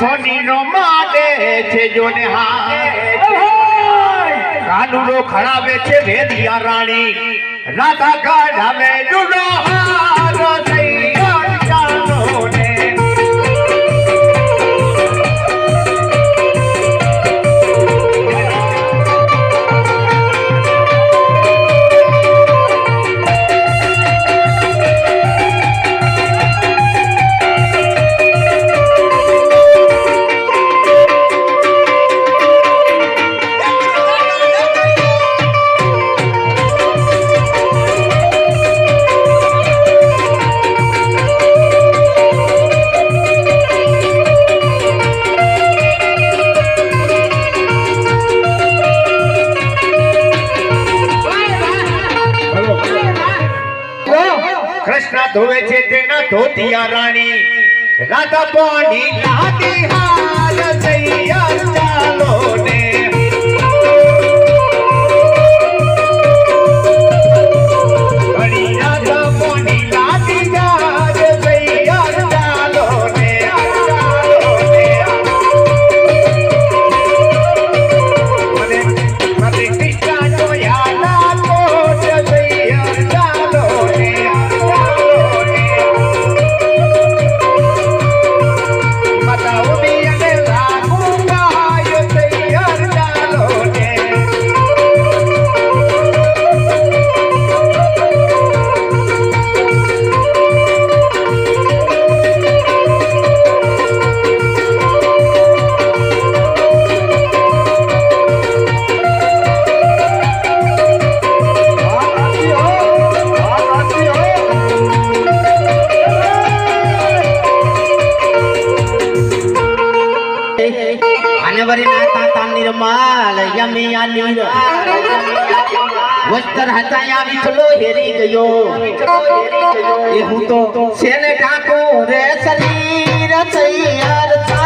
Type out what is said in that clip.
સોની નો માને છે જોને હા કાનુડો ખડાવે છે રેધિયા રાણી. રાધા કાઢાવે કૃષ્ણ ધોવે છે તેના ધોતિયા રાણી. રાધા પાણી રાધી હાર નિર્મલ યમિયા નીર વસ્ત્ર હતાયા વિઠલો હેરી ગયો. એ હું તો છેને ટાકો રે શરીર તૈયાર